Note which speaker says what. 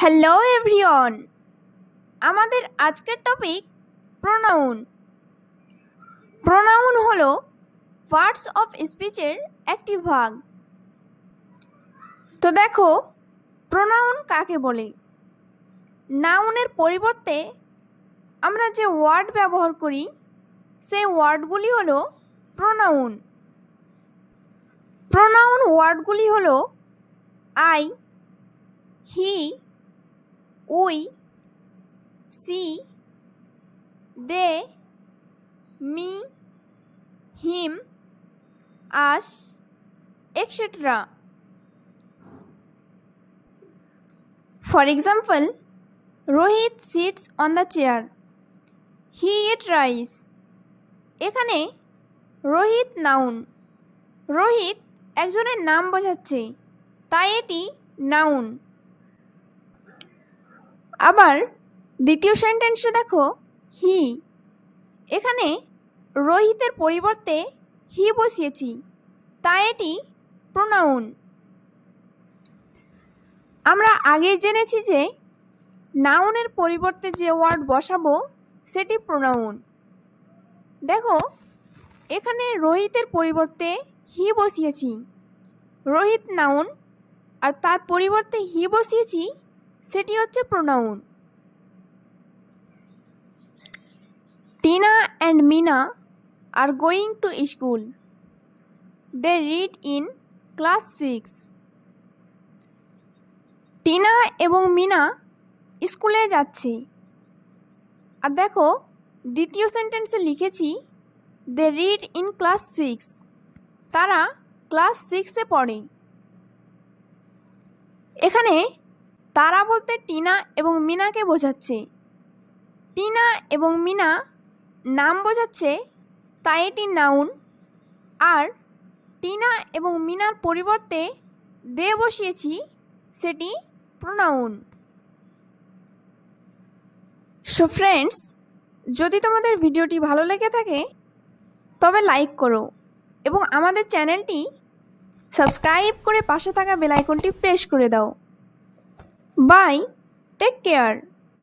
Speaker 1: Hello everyone আমাদের আজকের topic pronoun pronoun হল পার্টস অফ স্পিচের একটি ভাগ। তো দেখো প্রোনাউন কাকে বলে? নাউনের পরিবর্তে আমরা যে ওয়ার্ড ব্যবহার করি, সেই ওয়ার্ডগুলি হলো প্রোনাউন প্রোনাউন ওয়ার্ডগুলি হলো I he we she they me him us etc. For example, Rohit sits on the chair he eat rice এখানে রোহিত নাউন রোহিত একজনের নাম বোঝাচ্ছে তাই এটি নাউন আবার দ্বিতীয় সেন্টেন্সে দেখো হি এখানে রোহিতের পরিবর্তে হি বসিয়েছি, তাই এটি প্রোনাউন আমরা আগেই জেনেছি যে নাউনের পরিবর্তে যে ওয়ার্ড বসাবো, সেটি প্রোনাউন দেখো, এখানে রোহিতের পরিবর্তে হি বসিয়েছি, রোহিত নাউন আর তার পরিবর্তে হি বসিয়েছি সেটি হচ্ছে pronoun Tina and Meena are going to school they read in class six Tina এবং মিনা স্কুলে যাচ্ছে। আর দেখো, দ্বিতীয় সেন্টেন্সে লিখেছি they read in class six তারা ক্লাস সিক্সে পড়ে। এখানে তারা বলতে টিনা এবং মিনাকে বোঝাচ্ছে। টিনা এবং মিনা নাম বোঝাচ্ছে তাই এটি নাউন। আর টিনা এবং মিনার পরিবর্তে দে বসিয়েছি সেটি প্রোনাউন। সো ফ্রেন্ডস যদি তোমাদের ভিডিওটি ভালো লেগে থাকে, তবে লাইক করো এবং আমাদের চ্যানেলটি সাবস্ক্রাইব করে পাশে থাকা বেল আইকনটি প্রেস করে দাও। Bye. Take care.